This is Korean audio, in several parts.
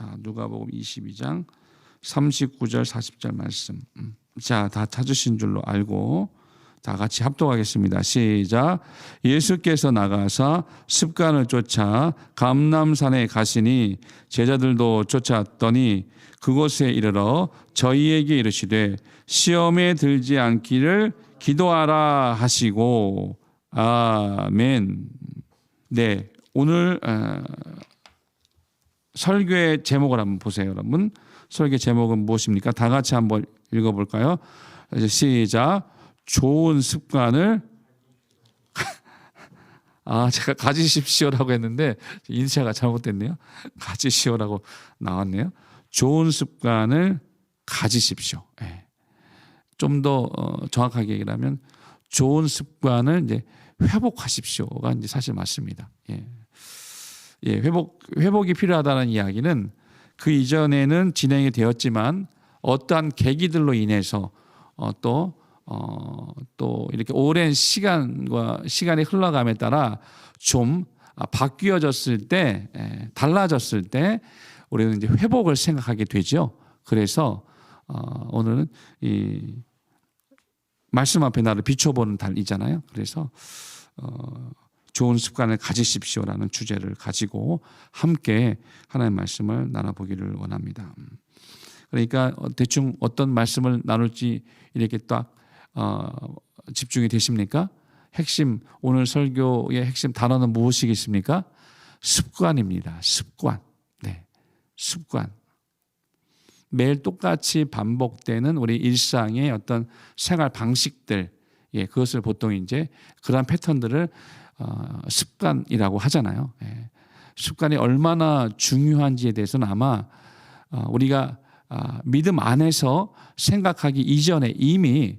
자, 누가복음 22장 39절 40절 말씀. 음. 자, 다 찾으신 줄로 알고 다 같이 합독하겠습니다. 시작. 예수께서 나가사 습관을 쫓아 감남산에 가시니 제자들도 쫓아왔더니 그곳에 이르러 저희에게 이르시되 시험에 들지 않기를 기도하라 하시고 아멘. 네, 오늘 어, 설교의 제목을 한번 보세요, 여러분. 설교 제목은 무엇입니까? 다 같이 한번 읽어볼까요? 이제 시작. 좋은 습관을 아 제가 가지십시오라고 했는데 인쇄가 잘못됐네요. 가지시오라고 나왔네요. 좋은 습관을 가지십시오. 예. 좀더 어, 정확하게 얘기하면 좋은 습관을 이제 회복하십시오가 이제 사실 맞습니다. 예. 예, 회복 회복이 필요하다는 이야기는 그 이전에는 진행이 되었지만 어떠한 계기들로 인해서 어, 또 어, 또 이렇게 오랜 시간과 시간이 흘러감에 따라 좀 아, 바뀌어졌을 때, 에, 달라졌을 때 우리는 이제 회복을 생각하게 되죠. 그래서 어, 오늘은 이 말씀 앞에 나를 비춰보는 달이잖아요. 그래서 어, 좋은 습관을 가지십시오라는 주제를 가지고 함께 하나님의 말씀을 나눠보기를 원합니다. 그러니까 대충 어떤 말씀을 나눌지 이렇게 딱 어, 집중이 되십니까? 핵심 오늘 설교의 핵심 단어는 무엇이겠습니까? 습관입니다. 습관. 네. 습관. 매일 똑같이 반복되는 우리 일상의 어떤 생활 방식들, 예, 그것을 보통 이제 그러한 패턴들을 어, 습관이라고 하잖아요. 예. 습관이 얼마나 중요한지에 대해서는 아마 어, 우리가 아, 믿음 안에서 생각하기 이전에 이미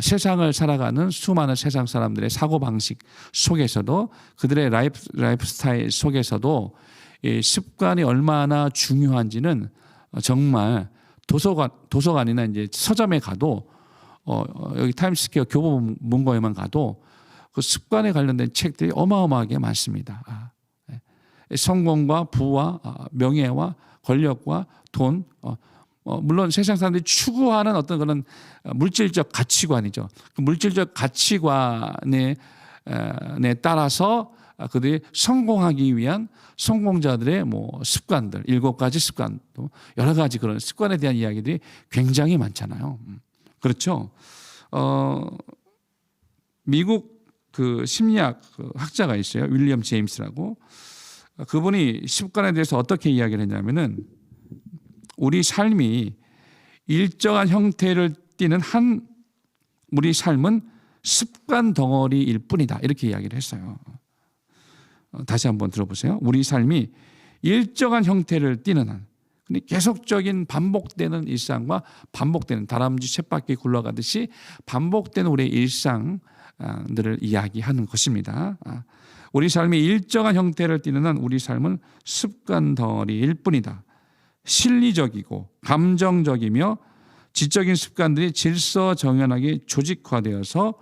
세상을 살아가는 수많은 세상 사람들의 사고 방식 속에서도 그들의 라이프 라이프 스타일 속에서도 이 습관이 얼마나 중요한지는 정말 도서관 도서관이나 이제 서점에 가도 어, 여기 타임스퀘어 교보문고에만 가도 그 습관에 관련된 책들이 어마어마하게 많습니다. 아, 네. 성공과 부와 아, 명예와 권력과 돈 어, 어, 물론 세상 사람들이 추구하는 어떤 그런 물질적 가치관이죠. 그 물질적 가치관에 에, 따라서 그들이 성공하기 위한 성공자들의 뭐 습관들 일곱 가지 습관 또 여러 가지 그런 습관에 대한 이야기들이 굉장히 많잖아요. 음. 그렇죠. 어, 미국 그 심리학 그 학자가 있어요. 윌리엄 제임스라고. 그분이 습관에 대해서 어떻게 이야기를 했냐면은 우리 삶이 일정한 형태를 띠는 한 우리 삶은 습관 덩어리일 뿐이다. 이렇게 이야기를 했어요. 어, 다시 한번 들어보세요. 우리 삶이 일정한 형태를 띠는 한 근데 계속적인 반복되는 일상과 반복되는 다람쥐 쳇바퀴 굴러가듯이 반복되는 우리의 일상 들을 이야기하는 것입니다. 아, 우리 삶이 일정한 형태를 띠는 한 우리 삶은 습관 덩어리일 뿐이다. 실리적이고 감정적이며 지적인 습관들이 질서 정연하게 조직화되어서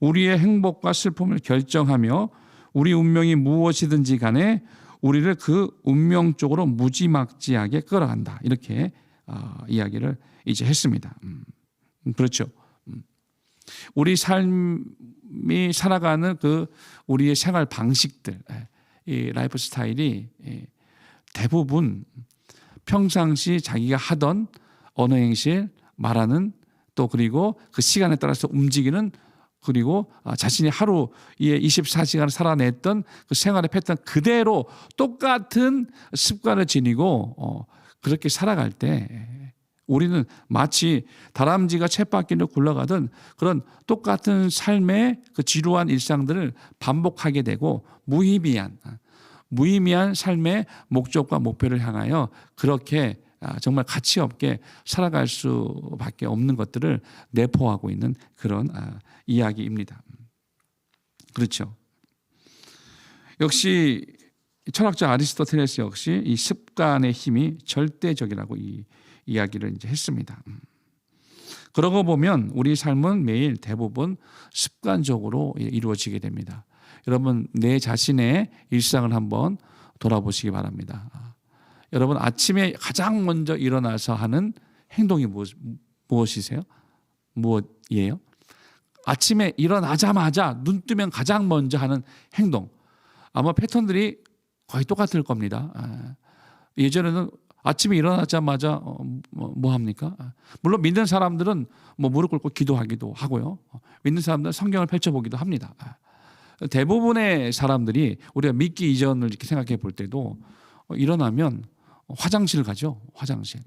우리의 행복과 슬픔을 결정하며 우리 운명이 무엇이든지 간에 우리를 그 운명 쪽으로 무지막지하게 끌어간다. 이렇게 어, 이야기를 이제 했습니다. 음, 그렇죠. 음. 우리 삶이 살아가는 그 우리의 생활 방식들, 예, 이 라이프 스타일이 예, 대부분 평상시 자기가 하던 언어 행실, 말하는 또 그리고 그 시간에 따라서 움직이는 그리고 아, 자신이 하루에 24시간을 살아냈던 그 생활의 패턴 그대로 똑같은 습관을 지니고 어, 그렇게 살아갈 때 우리는 마치 다람쥐가 쳇바퀴를 굴러가던 그런 똑같은 삶의 그 지루한 일상들을 반복하게 되고 무의미한 무의미한 삶의 목적과 목표를 향하여 그렇게 아, 정말 가치 없게 살아갈 수밖에 없는 것들을 내포하고 있는 그런 아, 이야기입니다. 그렇죠. 역시 철학자 아리스토텔레스 역시 이 습관의 힘이 절대적이라고 이 이야기를 이제 했습니다. 그러고 보면 우리 삶은 매일 대부분 습관적으로 이루어지게 됩니다. 여러분 내 자신의 일상을 한번 돌아보시기 바랍니다. 여러분 아침에 가장 먼저 일어나서 하는 행동이 무엇, 무엇이세요? 무엇이에요? 아침에 일어나자마자 눈 뜨면 가장 먼저 하는 행동. 아마 패턴들이 거의 똑같을 겁니다. 아, 예전에는 아침에 일어나자마자 어, 뭐, 뭐 합니까? 아, 물론 믿는 사람들은 뭐 무릎 꿇고 기도하기도 하고요. 어, 믿는 사람들은 성경을 펼쳐보기도 합니다. 아, 대부분의 사람들이 우리가 믿기 이전을 이렇게 생각해 볼 때도 어, 일어나면 화장실 가죠. 화장실.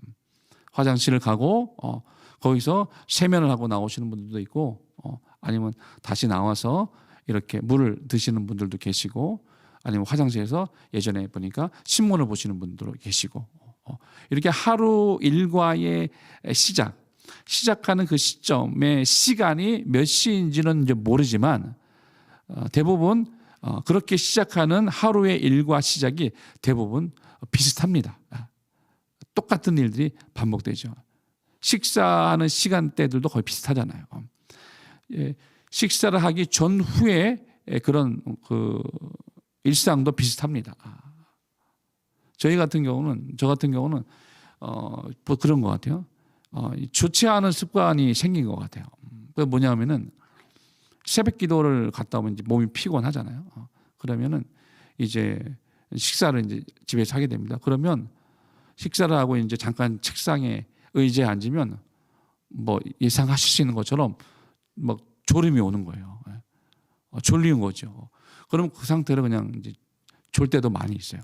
화장실을 가고 어, 거기서 세면을 하고 나오시는 분들도 있고 어, 아니면 다시 나와서 이렇게 물을 드시는 분들도 계시고 아니면 화장실에서 예전에 보니까 신문을 보시는 분들도 계시고 어, 이렇게 하루 일과의 시작 시작하는 그 시점의 시간이 몇 시인지는 이제 모르지만 어, 대부분 어, 그렇게 시작하는 하루의 일과 시작이 대부분 비슷합니다. 아, 똑같은 일들이 반복되죠. 식사하는 시간대들도 거의 비슷하잖아요. 예, 식사를 하기 전후에 그런 그 일상도 비슷합니다. 아, 저희 같은 경우는 저 같은 경우는 어 뭐 그런 것 같아요. 어, 좋지 않은 습관이 생긴 것 같아요. 그 뭐냐면은 새벽 기도를 갔다 오면 이제 몸이 피곤하잖아요. 어, 그러면은 이제 식사를 이제 집에서 하게 됩니다. 그러면 식사를 하고 이제 잠깐 책상에 의자에 앉으면 뭐 예상하실 수 있는 것처럼 막 졸음이 오는 거예요. 예. 어, 졸리는 거죠. 그럼 그 상태로 그냥 이제 졸 때도 많이 있어요.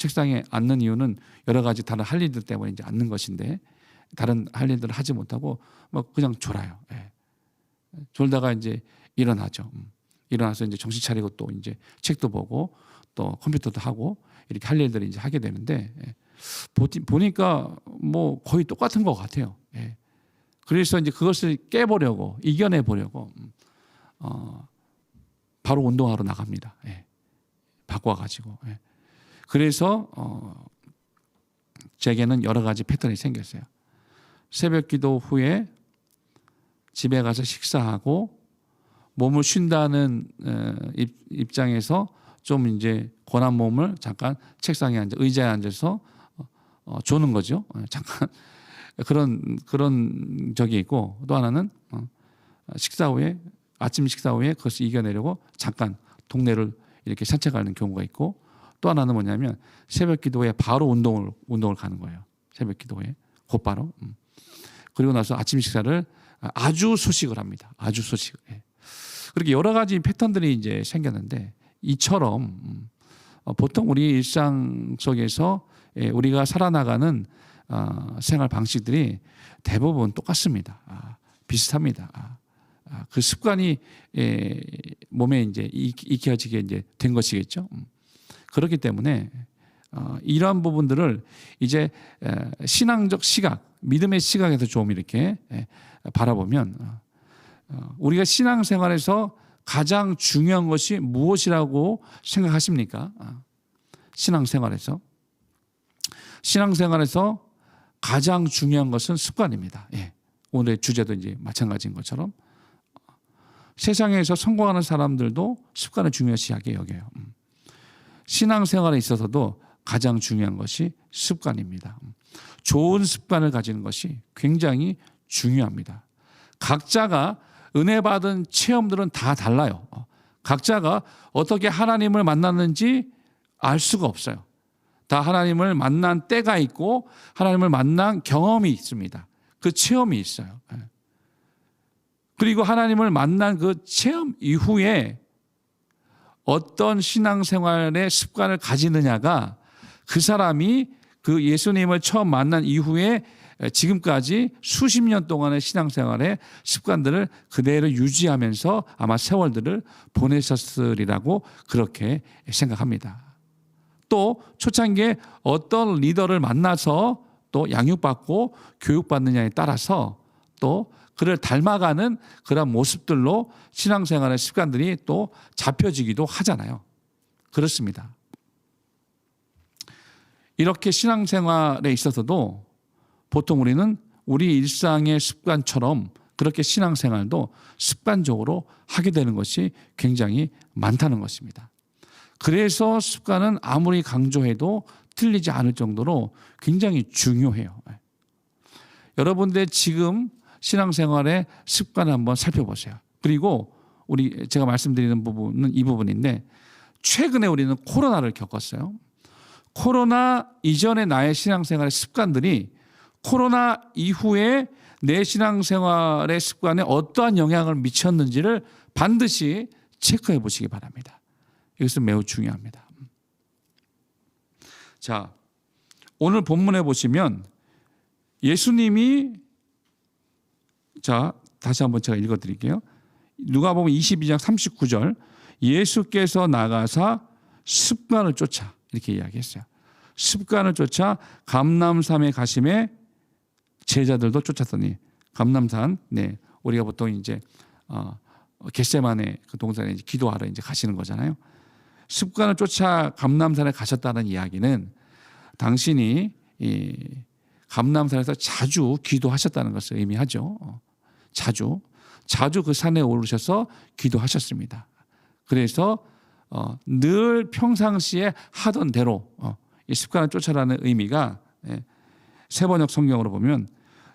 책상에 앉는 이유는 여러 가지 다른 할 일들 때문에 이제 앉는 것인데 다른 할 일들을 하지 못하고 막 그냥 졸아요. 예. 졸다가 이제 일어나죠. 음. 일어나서 이제 정신 차리고 또 이제 책도 보고 또 컴퓨터도 하고 이렇게 할 일들을 이제 하게 되는데 예. 보니까 뭐 거의 똑같은 것 같아요. 예. 그래서 이제 그것을 깨보려고 이겨내 보려고 음. 어, 바로 운동하러 나갑니다. 예. 바꿔가지고. 예. 그래서 어, 제게는 여러 가지 패턴이 생겼어요. 새벽 기도 후에 집에 가서 식사하고 몸을 쉰다는 어, 입장에서 좀 이제 권한 몸을 잠깐 책상에 앉아 의자에 앉아서 어, 조는 거죠. 어, 잠깐 그런 그런 적이 있고 또 하나는 식사 후에 아침 식사 후에 그것을 이겨내려고 잠깐 동네를 이렇게 산책하는 경우가 있고 또 하나는 뭐냐면 새벽 기도에 바로 운동을 운동을 가는 거예요. 새벽 기도에 곧바로. 음. 그리고 나서 아침 식사를 아주 소식을 합니다. 아주 소식. 예. 그렇게 여러 가지 패턴들이 이제 생겼는데 이처럼 음, 어, 보통 우리 일상 속에서 예, 우리가 살아나가는 어, 생활 방식들이 대부분 똑같습니다. 아, 비슷합니다. 아, 아, 그 습관이 예, 몸에 이제 익혀지게 이제 된 것이겠죠. 음. 그렇기 때문에 어, 이러한 부분들을 이제 신앙적 시각, 믿음의 시각에서 좀 이렇게 바라보면 우리가 신앙생활에서 가장 중요한 것이 무엇이라고 생각하십니까? 신앙생활에서 신앙생활에서 가장 중요한 것은 습관입니다. 예. 오늘의 주제도 이제 마찬가지인 것처럼 세상에서 성공하는 사람들도 습관을 중요시하게 여겨요. 음. 신앙생활에 있어서도 가장 중요한 것이 습관입니다. 음. 좋은 습관을 가지는 것이 굉장히 중요합니다. 각자가 은혜 받은 체험들은 다 달라요. 어. 각자가 어떻게 하나님을 만났는지 알 수가 없어요. 다 하나님을 만난 때가 있고 하나님을 만난 경험이 있습니다. 그 체험이 있어요. 예. 그리고 하나님을 만난 그 체험 이후에 어떤 신앙생활의 습관을 가지느냐가 그 사람이 그 예수님을 처음 만난 이후에 지금까지 수십 년 동안의 신앙생활의 습관들을 그대로 유지하면서 아마 세월들을 보내셨으리라고 그렇게 생각합니다. 또 초창기에 어떤 리더를 만나서 또 양육받고 교육받느냐에 따라서 또 그를 닮아가는 그런 모습들로 신앙생활의 습관들이 또 잡혀지기도 하잖아요. 그렇습니다. 이렇게 신앙생활에 있어서도 보통 우리는 우리 일상의 습관처럼 그렇게 신앙생활도 습관적으로 하게 되는 것이 굉장히 많다는 것입니다. 그래서 습관은 아무리 강조해도 뒤틀리지 않을 정도로 굉장히 중요해요. 예. 여러분들 지금 신앙생활의 습관을 한번 살펴보세요. 그리고 우리 제가 말씀드리는 부분은 이 부분인데 최근에 우리는 코로나를 겪었어요. 코로나 이전의 나의 신앙생활의 습관들이 코로나 이후에 내 신앙생활의 습관에 어떠한 영향을 미쳤는지를 반드시 체크해 보시기 바랍니다. 이것은 매우 중요합니다. 자, 오늘 본문에 보시면 예수님이 자, 다시 한번 제가 읽어 드릴게요. 누가 보면 22장 39절 예수께서 나가사 습관을 쫓아 이렇게 이야기했어요. 습관을 쫓아 감남산에 가심에 제자들도 쫓았더니 감남산 네 우리가 보통 이제 어, 겟세만의 그 동산에 이제 기도하러 이제 가시는 거잖아요. 습관을 쫓아 감남산에 가셨다는 이야기는 당신이 이 감남산에서 자주 기도하셨다는 것을 의미하죠. 어, 자주 자주 그 산에 오르셔서 기도하셨습니다. 그래서 어, 늘 평상시에 하던 대로 어, 이 습관을 쫓아라는 의미가 예, 세번역 성경으로 보면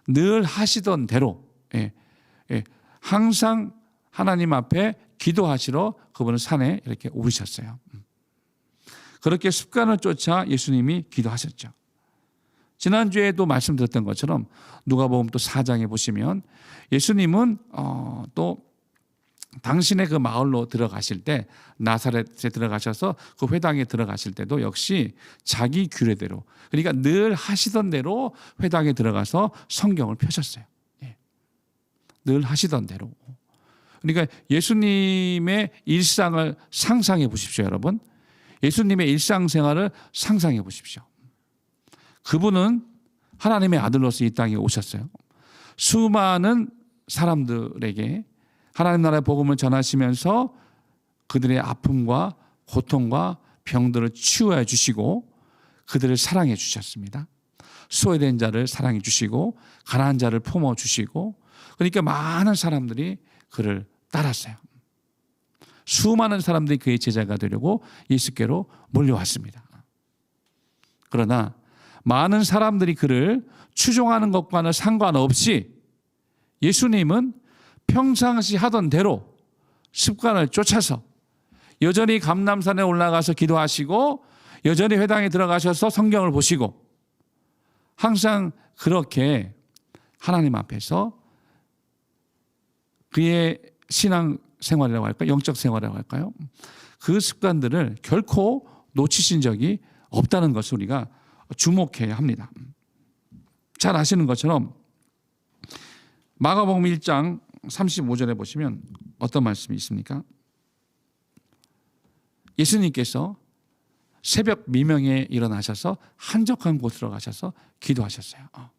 늘 하시던 대로 예, 예, 항상 하나님 앞에 기도하시러 그분은 산에 이렇게 오르셨어요. 음. 그렇게 습관을 쫓아 예수님이 기도하셨죠. 지난주에도 말씀드렸던 것처럼 누가복음 또 4장에 보시면 예수님은 어, 또 당신의 그 마을로 들어가실 때 나사렛에 들어가셔서 그 회당에 들어가실 때도 역시 자기 규례대로 그러니까 늘 하시던 대로 회당에 들어가서 성경을 펴셨어요. 예. 늘 하시던 대로. 그러니까 예수님의 일상을 상상해 보십시오, 여러분. 예수님의 일상생활을 상상해 보십시오. 그분은 하나님의 아들로서 이 땅에 오셨어요. 수많은 사람들에게 하나님 나라의 복음을 전하시면서 그들의 아픔과 고통과 병들을 치유해 주시고 그들을 사랑해 주셨습니다. 소외된 자를 사랑해 주시고 가난한 자를 품어 주시고 그러니까 많은 사람들이 그를 따랐어요. 수많은 사람들이 그의 제자가 되려고 예수께로 몰려왔습니다. 그러나 많은 사람들이 그를 추종하는 것과는 상관없이 예수님은 평상시 하던 대로 습관을 쫓아서 여전히 감남산에 올라가서 기도하시고 여전히 회당에 들어가셔서 성경을 보시고 항상 그렇게 하나님 앞에서 그의 신앙 생활이라고 할까요? 영적 생활이라고 할까요? 그 습관들을 결코 놓치신 적이 없다는 것을 우리가 주목해야 합니다. 잘 아시는 것처럼 마가복음 1장 35절에 보시면 어떤 말씀이 있습니까? 예수님께서 새벽 미명에 일어나셔서 한적한 곳으로 가셔서 기도하셨어요. 어.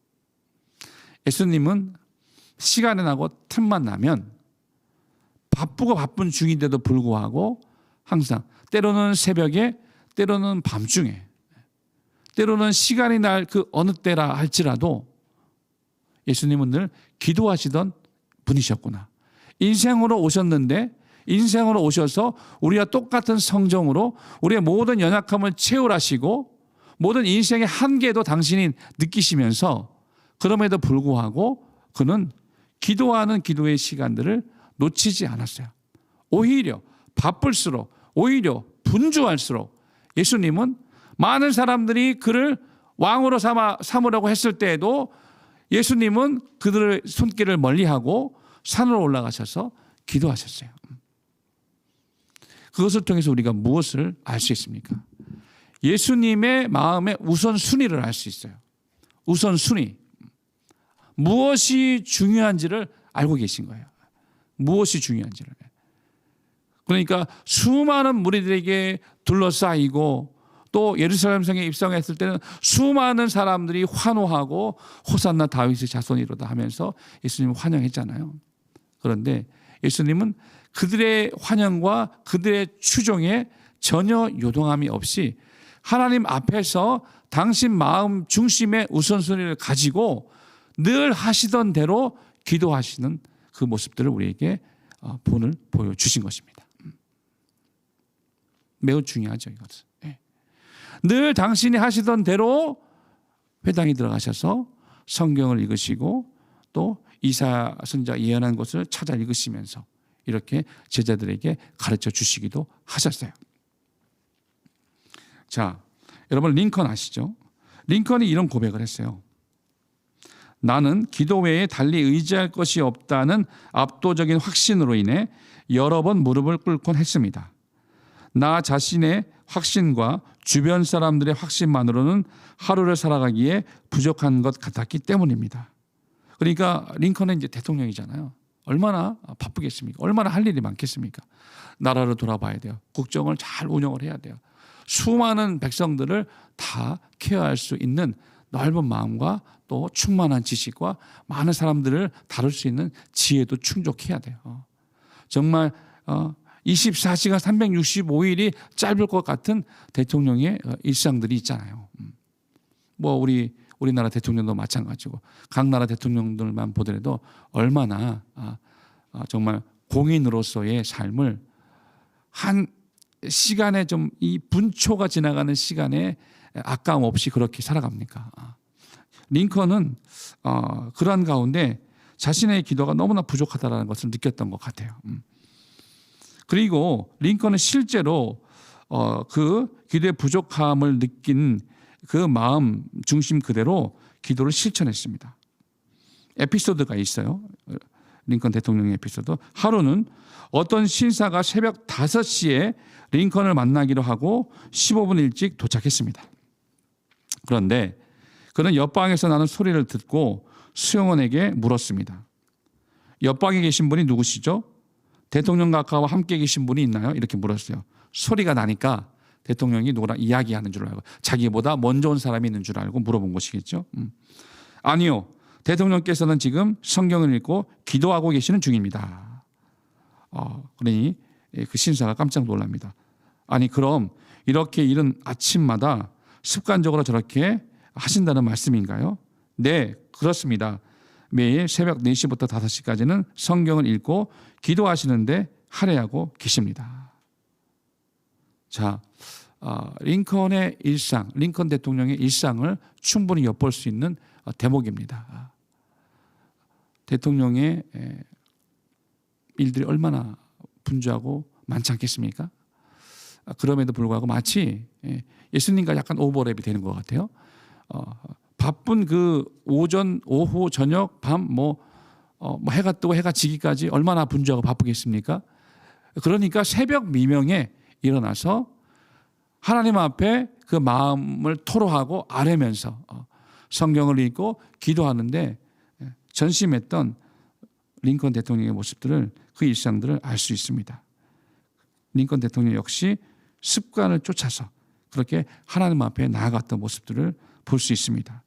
예수님은 시간이 나고 틈만 나면 바쁘고 바쁜 중인데도 불구하고 항상 때로는 새벽에 때로는 밤중에 때로는 시간이 날 그 어느 때라 할지라도 예수님은 늘 기도하시던 분이셨구나. 인생으로 오셨는데 인생으로 오셔서 우리와 똑같은 성정으로 우리의 모든 연약함을 채울하시고 모든 인생의 한계도 당신이 느끼시면서 그럼에도 불구하고 그는 기도하는 기도의 시간들을 놓치지 않았어요. 오히려 바쁠수록 오히려 분주할수록 예수님은 많은 사람들이 그를 왕으로 삼아, 삼으려고 했을 때에도 예수님은 그들의 손길을 멀리하고 산으로 올라가셔서 기도하셨어요. 그것을 통해서 우리가 무엇을 알 수 있습니까? 예수님의 마음의 우선순위를 알 수 있어요. 우선순위. 무엇이 중요한지를 알고 계신 거예요. 무엇이 중요한지를. 그러니까 수많은 무리들에게 둘러싸이고 또 예루살렘 성에 입성했을 때는 수많은 사람들이 환호하고 호산나 다윗의 자손이로다 하면서 예수님을 환영했잖아요. 그런데 예수님은 그들의 환영과 그들의 추종에 전혀 요동함이 없이 하나님 앞에서 당신 마음 중심의 우선순위를 가지고 늘 하시던 대로 기도하시는 그 모습들을 우리에게 어, 본을 보여주신 것입니다. 매우 중요하죠, 이것은. 예. 늘 당신이 하시던 대로 회당에 들어가셔서 성경을 읽으시고 또 이사 선자 예언한 것을 찾아 읽으시면서 이렇게 제자들에게 가르쳐 주시기도 하셨어요. 자, 여러분 링컨 아시죠? 링컨이 이런 고백을 했어요. 나는 기도 외에 달리 의지할 것이 없다는 압도적인 확신으로 인해 여러 번 무릎을 꿇곤 했습니다. 나 자신의 확신과 주변 사람들의 확신만으로는 하루를 살아가기에 부족한 것 같았기 때문입니다. 그러니까 링컨은 이제 대통령이잖아요. 얼마나 바쁘겠습니까? 얼마나 할 일이 많겠습니까? 나라를 돌아봐야 돼요. 국정을 잘 운영을 해야 돼요. 수많은 백성들을 다 케어할 수 있는 넓은 마음과 또 충만한 지식과 많은 사람들을 다룰 수 있는 지혜도 충족해야 돼요. 정말 어, 24시간 365일이 짧을 것 같은 대통령의 어, 일상들이 있잖아요. 음. 뭐 우리 우리나라 대통령도 마찬가지고 각 나라 대통령들만 보더라도 얼마나 아, 아, 정말 공인으로서의 삶을 한 시간에 좀 이 분초가 지나가는 시간에 아까움 없이 그렇게 살아갑니까? 아. 링컨은 어, 그러한 가운데 자신의 기도가 너무나 부족하다는 것을 느꼈던 것 같아요. 음. 그리고 링컨은 실제로 어, 그 기도의 부족함을 느낀 그 마음 중심 그대로 기도를 실천했습니다. 에피소드가 있어요. 링컨 대통령의 에피소드. 하루는 어떤 신사가 새벽 5시에 링컨을 만나기로 하고 15분 일찍 도착했습니다. 그런데 그는 옆방에서 나는 소리를 듣고 수영원에게 물었습니다. 옆방에 계신 분이 누구시죠? 대통령 가까와 함께 계신 분이 있나요? 이렇게 물었어요. 소리가 나니까 대통령이 누구랑 이야기하는 줄 알고 자기보다 먼저 온 사람이 있는 줄 알고 물어본 것이겠죠. 음. 아니요. 대통령께서는 지금 성경을 읽고 기도하고 계시는 중입니다. 어, 그러니 그 신사가 깜짝 놀랍니다. 아니 그럼 이렇게 이른 아침마다 습관적으로 저렇게 하신다는 말씀인가요? 네, 그렇습니다. 매일 새벽 4시부터 5시까지는 성경을 읽고 기도하시는데 할애하고 계십니다. 자, 어, 링컨의 일상, 링컨 대통령의 일상을 충분히 엿볼 수 있는 어, 대목입니다. 대통령의 에, 일들이 얼마나 분주하고 많지 않겠습니까? 아, 그럼에도 불구하고 마치 예, 예수님과 약간 오버랩이 되는 것 같아요. 어, 바쁜 그 오전, 오후, 저녁, 밤, 뭐, 어, 뭐 해가 뜨고 해가 지기까지 얼마나 분주하고 바쁘겠습니까? 그러니까 새벽 미명에 일어나서 하나님 앞에 그 마음을 토로하고 아뢰면서 어, 성경을 읽고 기도하는데 예, 전심했던 링컨 대통령의 모습들을 그 일상들을 알 수 있습니다. 링컨 대통령 역시 습관을 쫓아서 그렇게 하나님 앞에 나아갔던 모습들을 볼 수 있습니다.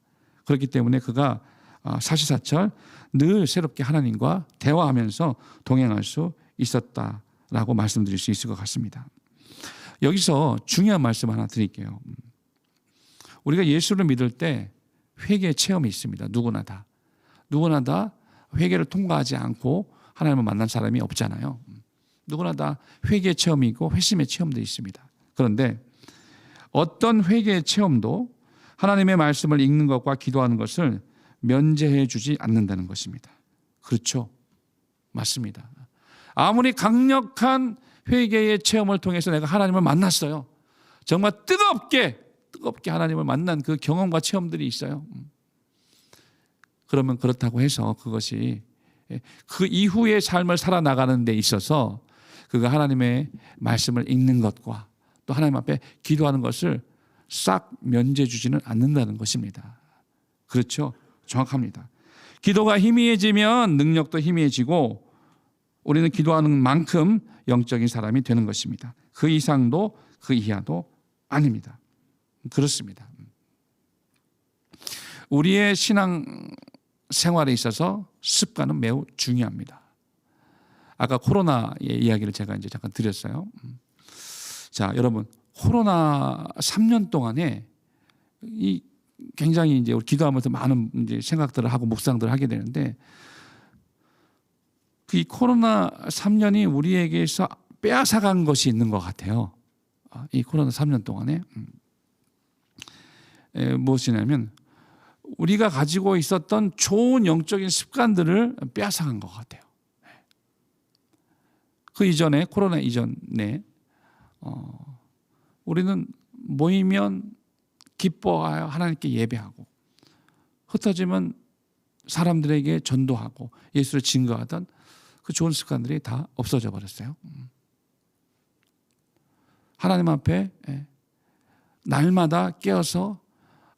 그렇기 때문에 그가 아, 사시사철 늘 새롭게 하나님과 대화하면서 동행할 수 있었다라고 말씀드릴 수 있을 것 같습니다. 여기서 중요한 말씀 하나 드릴게요. 우리가 예수를 믿을 때 회개 체험이 있습니다. 누구나 다. 누구나 다 회개를 통과하지 않고 하나님을 만난 사람이 없잖아요. 누구나 다 회개 체험이 있고 회심의 체험도 있습니다. 그런데 어떤 회개의 체험도 하나님의 말씀을 읽는 것과 기도하는 것을 면제해 주지 않는다는 것입니다. 그렇죠. 맞습니다. 아무리 강력한 회개의 체험을 통해서 내가 하나님을 만났어요. 정말 뜨겁게, 뜨겁게 하나님을 만난 그 경험과 체험들이 있어요. 그러면 그렇다고 해서 그것이 그 이후의 삶을 살아나가는 데 있어서 그가 하나님의 말씀을 읽는 것과 또 하나님 앞에 기도하는 것을 싹 면제 주지는 않는다는 것입니다. 그렇죠? 정확합니다. 기도가 희미해지면 능력도 희미해지고 우리는 기도하는 만큼 영적인 사람이 되는 것입니다. 그 이상도 그 이하도 아닙니다. 그렇습니다. 우리의 신앙 생활에 있어서 습관은 매우 중요합니다. 아까 코로나의 이야기를 제가 이제 잠깐 드렸어요. 자, 여러분, 코로나 3년 동안에 이 굉장히 이제 우리 기도하면서 많은 이제 생각들을 하고 묵상들을 하게 되는데 그 코로나 3년이 우리에게서 빼앗아간 것이 있는 것 같아요. 아, 이 코로나 3년 동안에. 음. 에, 무엇이냐면 우리가 가지고 있었던 좋은 영적인 습관들을 빼앗아간 것 같아요. 그 이전에 코로나 이전에 어, 우리는 모이면 기뻐하여 하나님께 예배하고 흩어지면 사람들에게 전도하고 예수를 증거하던 그 좋은 습관들이 다 없어져 버렸어요. 음. 하나님 앞에 예, 날마다 깨어서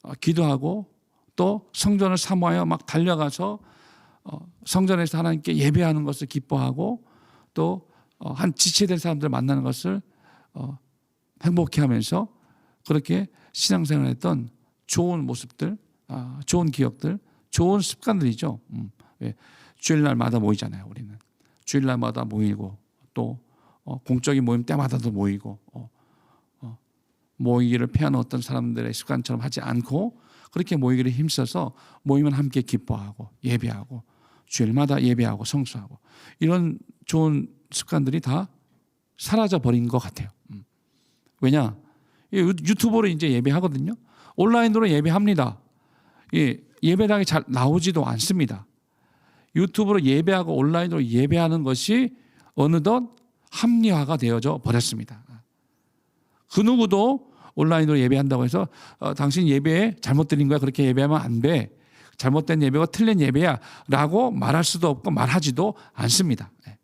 어, 기도하고 또 성전을 사모하여 막 달려가서 어, 성전에서 하나님께 예배하는 것을 기뻐하고 또 한 지체된 사람들 만나는 것을 어, 행복해하면서 그렇게 신앙생활했던 좋은 모습들, 아, 좋은 기억들, 좋은 습관들이죠. 음, 왜? 주일날마다 모이잖아요. 우리는 주일날마다 모이고 또 어, 공적인 모임 때마다도 모이고 어, 어, 모이기를 피해놓았던 사람들의 습관처럼 하지 않고 그렇게 모이기를 힘써서 모이면 함께 기뻐하고 예배하고 주일마다 예배하고 성수하고 이런 좋은 습관들이 다 사라져 버린 것 같아요. 음. 왜냐? 유튜브로 이제 예배하거든요. 온라인으로 예배합니다. 예, 예배당에 잘 나오지도 않습니다. 유튜브로 예배하고 온라인으로 예배하는 것이 어느덧 합리화가 되어져 버렸습니다. 그 누구도 온라인으로 예배한다고 해서 어, 당신 예배에 잘못 드린 거야 그렇게 예배하면 안 돼. 잘못된 예배가 틀린 예배야 라고 말할 수도 없고 말하지도 않습니다. 예.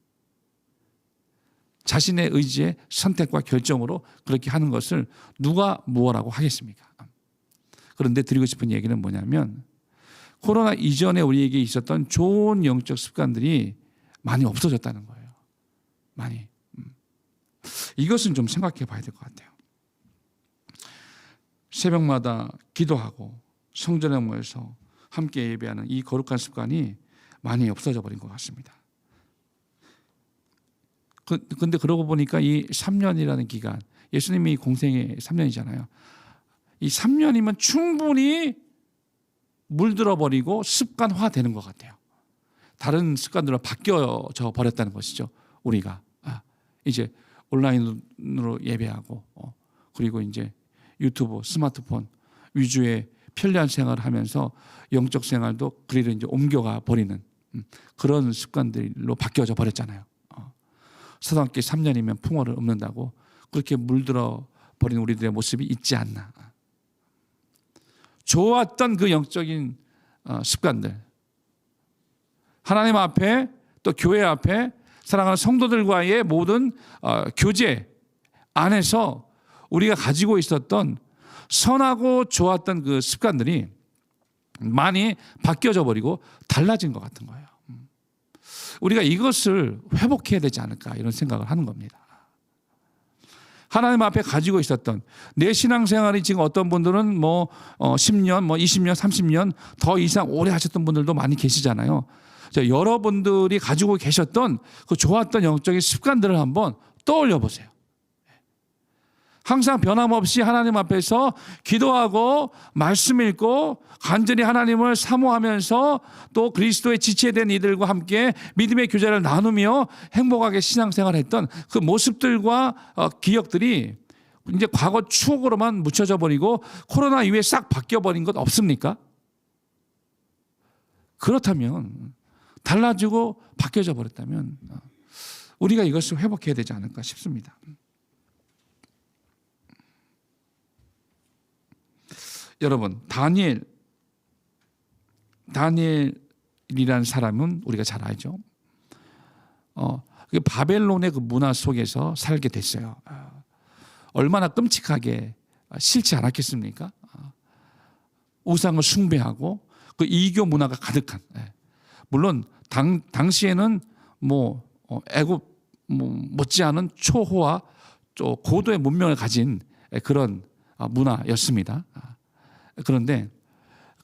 자신의 의지의 선택과 결정으로 그렇게 하는 것을 누가 무엇라고 하겠습니까? 그런데 드리고 싶은 얘기는 뭐냐면 코로나 이전에 우리에게 있었던 좋은 영적 습관들이 많이 없어졌다는 거예요. 많이. 음. 이것은 좀 생각해 봐야 될 것 같아요. 새벽마다 기도하고 성전에 모여서 함께 예배하는 이 거룩한 습관이 많이 없어져 버린 것 같습니다. 그, 근데 그러고 보니까 이 3년이라는 기간, 예수님이 공생의 3년이잖아요. 이 3년이면 충분히 물들어 버리고 습관화 되는 것 같아요. 다른 습관들로 바뀌어져 버렸다는 것이죠. 우리가 아, 이제 온라인으로 예배하고 어, 그리고 이제 유튜브, 스마트폰 위주의 편리한 생활을 하면서 영적 생활도 그리로 이제 옮겨가 버리는 음, 그런 습관들로 바뀌어져 버렸잖아요. 어. 사도학교 3년이면 풍어를 읊는다고 그렇게 물들어 버린 우리들의 모습이 있지 않나. 좋았던 그 영적인 어, 습관들 하나님 앞에 또 교회 앞에 사랑하는 성도들과의 모든 어, 교제 안에서 우리가 가지고 있었던 선하고 좋았던 그 습관들이 많이 바뀌어져 버리고 달라진 것 같은 거예요. 음. 우리가 이것을 회복해야 되지 않을까 이런 생각을 하는 겁니다. 하나님 앞에 가지고 있었던 내 신앙생활이 지금 어떤 분들은 뭐 어, 10년, 뭐 20년, 30년 더 이상 오래 하셨던 분들도 많이 계시잖아요. 자, 여러분들이 가지고 계셨던 그 좋았던 영적인 습관들을 한번 떠올려 보세요. 항상 변함없이 하나님 앞에서 기도하고 말씀 읽고 간절히 하나님을 사모하면서 또 그리스도의 지체된 이들과 함께 믿음의 교제를 나누며 행복하게 신앙생활했던 그 모습들과 어, 기억들이 이제 과거 추억으로만 묻혀져 버리고 코로나 이후에 싹 바뀌어 버린 것 없습니까? 그렇다면 달라지고 바뀌어져 버렸다면 어, 우리가 이것을 회복해야 되지 않을까 싶습니다. 여러분 다니엘 다니엘이라는 사람은 우리가 잘 알죠. 어, 그 바벨론의 그 문화 속에서 살게 됐어요. 아, 얼마나 끔찍하게 싫지 않았겠습니까? 아, 우상을 숭배하고 그 이교 문화가 가득한. 예. 물론 당 당시에는 뭐 어, 애굽 뭐 못지않은 초호화 또 고도의 문명을 가진 그런 아, 문화였습니다. 아, 그런데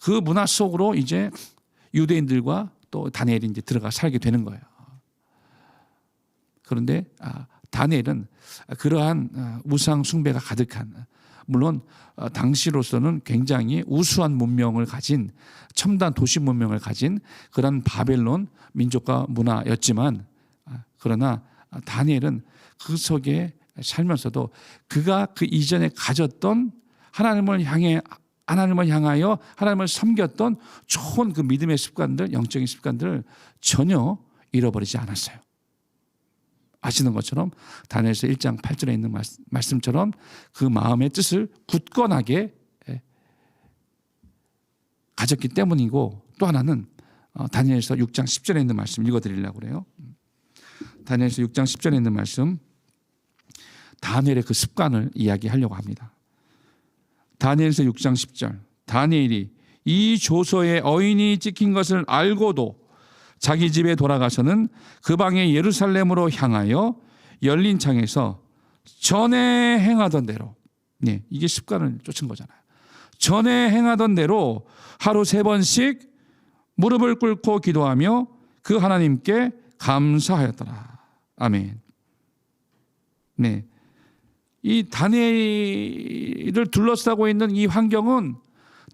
그 문화 속으로 이제 유대인들과 또 다니엘이 이제 들어가 살게 되는 거예요. 그런데 아, 다니엘은 그러한 아, 우상 숭배가 가득한 물론 어, 당시로서는 굉장히 우수한 문명을 가진 첨단 도시 문명을 가진 그런 바벨론 민족과 문화였지만 아, 그러나 다니엘은 그 속에 살면서도 그가 그 이전에 가졌던 하나님을 향해 하나님을 향하여 하나님을 섬겼던 좋은 그 믿음의 습관들, 영적인 습관들을 전혀 잃어버리지 않았어요. 아시는 것처럼 다니엘서 1장 8절에 있는 말씀- 말씀처럼 그 마음의 뜻을 굳건하게 예, 가졌기 때문이고 또 하나는 어, 다니엘서 6장 10절에 있는 말씀 읽어드리려고 그래요. 다니엘서 6장 10절에 있는 말씀 다니엘의 그 습관을 이야기하려고 합니다. 다니엘서 6장 10절 다니엘이 이 조서에 어인이 찍힌 것을 알고도 자기 집에 돌아가서는 그 방에 예루살렘으로 향하여 열린 창에서 전에 행하던 대로 네, 이게 습관을 쫓은 거잖아요. 전에 행하던 대로 하루 세 번씩 무릎을 꿇고 기도하며 그 하나님께 감사하였더라. 아멘. 네. 이 다니엘을 둘러싸고 있는 이 환경은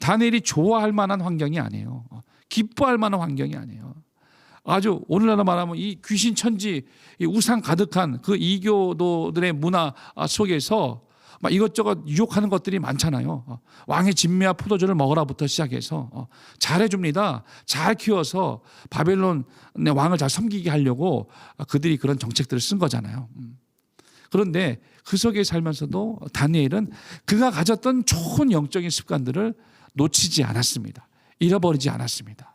다니엘이 좋아할 만한 환경이 아니에요. 기뻐할 만한 환경이 아니에요. 아주 오늘날로 말하면 이 귀신 천지 이 우상 가득한 그 이교도들의 문화 속에서 막 이것저것 유혹하는 것들이 많잖아요. 어, 왕의 진미와 포도주를 먹으라부터 시작해서 어, 잘해줍니다. 잘 키워서 바벨론의 왕을 잘 섬기게 하려고 그들이 그런 정책들을 쓴 거잖아요. 음. 그런데 그 속에 살면서도 다니엘은 그가 가졌던 좋은 영적인 습관들을 놓치지 않았습니다. 잃어버리지 않았습니다.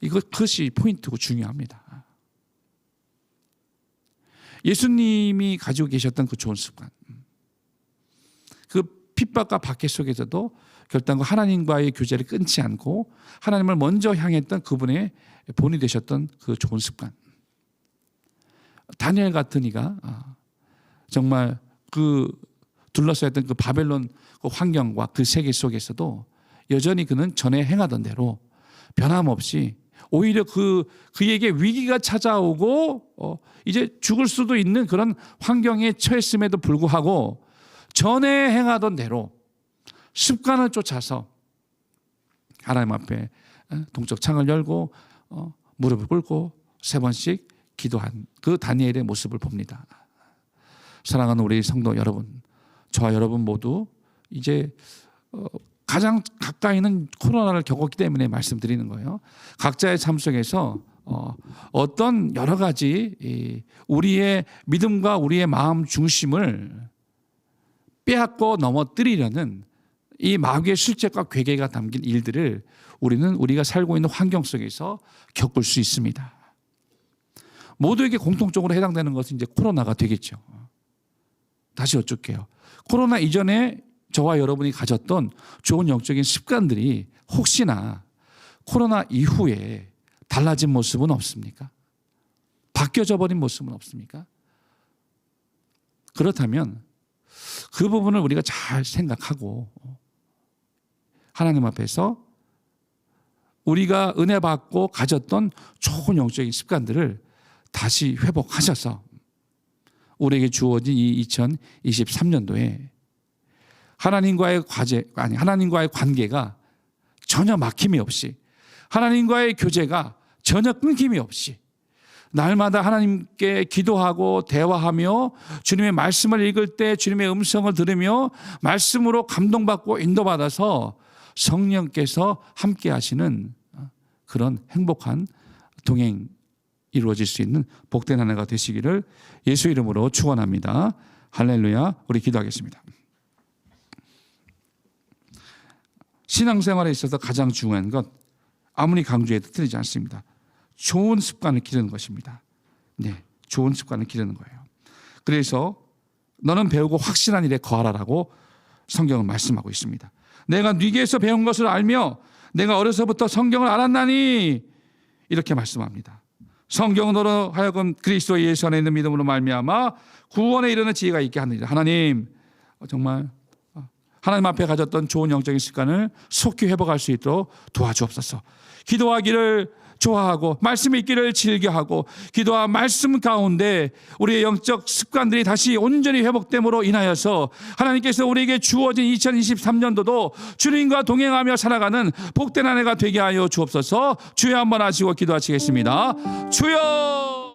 이것 그것이 포인트고 중요합니다. 예수님이 가지고 계셨던 그 좋은 습관, 그 핍박과 박해 속에서도 결단과 하나님과의 교제를 끊지 않고 하나님을 먼저 향했던 그분의 본이 되셨던 그 좋은 습관. 다니엘 같은 이가 아, 정말 그 둘러싸였던 그 바벨론 그 환경과 그 세계 속에서도 여전히 그는 전에 행하던 대로 변함없이 오히려 그 그에게 위기가 찾아오고 어, 이제 죽을 수도 있는 그런 환경에 처했음에도 불구하고 전에 행하던 대로 습관을 쫓아서 하나님 앞에 어, 동쪽 창을 열고 어, 무릎을 꿇고 세 번씩 기도한 그 다니엘의 모습을 봅니다. 사랑하는 우리 성도 여러분, 저와 여러분 모두 이제 어, 가장 가까이는 코로나를 겪었기 때문에 말씀드리는 거예요. 각자의 삶 속에서 어, 어떤 여러 가지 이 우리의 믿음과 우리의 마음 중심을 빼앗고 넘어뜨리려는 이 마귀의 실책과 괴계가 담긴 일들을 우리는 우리가 살고 있는 환경 속에서 겪을 수 있습니다. 모두에게 공통적으로 해당되는 것은 이제 코로나가 되겠죠. 다시 여쭙게요. 코로나 이전에 저와 여러분이 가졌던 좋은 영적인 습관들이 혹시나 코로나 이후에 달라진 모습은 없습니까? 바뀌어져 버린 모습은 없습니까? 그렇다면 그 부분을 우리가 잘 생각하고 하나님 앞에서 우리가 은혜 받고 가졌던 좋은 영적인 습관들을 다시 회복하셔서 우리에게 주어진 이 2023년도에 하나님과의 과제 아니 하나님과의 관계가 전혀 막힘이 없이 하나님과의 교제가 전혀 끊김이 없이 날마다 하나님께 기도하고 대화하며 주님의 말씀을 읽을 때 주님의 음성을 들으며 말씀으로 감동받고 인도받아서 성령께서 함께 하시는 그런 행복한 동행 이루어질 수 있는 복된 한 해가 되시기를 예수 이름으로 축원합니다. 할렐루야. 우리 기도하겠습니다. 신앙생활에 있어서 가장 중요한 것 아무리 강조해도 틀리지 않습니다. 좋은 습관을 기르는 것입니다. 네, 좋은 습관을 기르는 거예요. 그래서 너는 배우고 확실한 일에 거하라라고 성경은 말씀하고 있습니다. 내가 네게서 배운 것을 알며 내가 어려서부터 성경을 알았나니 이렇게 말씀합니다. 성경으로 하여금 그리스도 예수 안에 있는 믿음으로 말미암아 구원에 이르는 지혜가 있게 하느니라. 하나님 정말 하나님 앞에 가졌던 좋은 영적인 습관을 속히 회복할 수 있도록 도와주옵소서. 기도하기를 좋아하고 말씀 읽기를 즐겨하고 기도와 말씀 가운데 우리의 영적 습관들이 다시 온전히 회복됨으로 인하여서 하나님께서 우리에게 주어진 2023년도도 주님과 동행하며 살아가는 복된 한 해가 되게 하여 주옵소서 주여 한번 하시고 기도하시겠습니다. 주여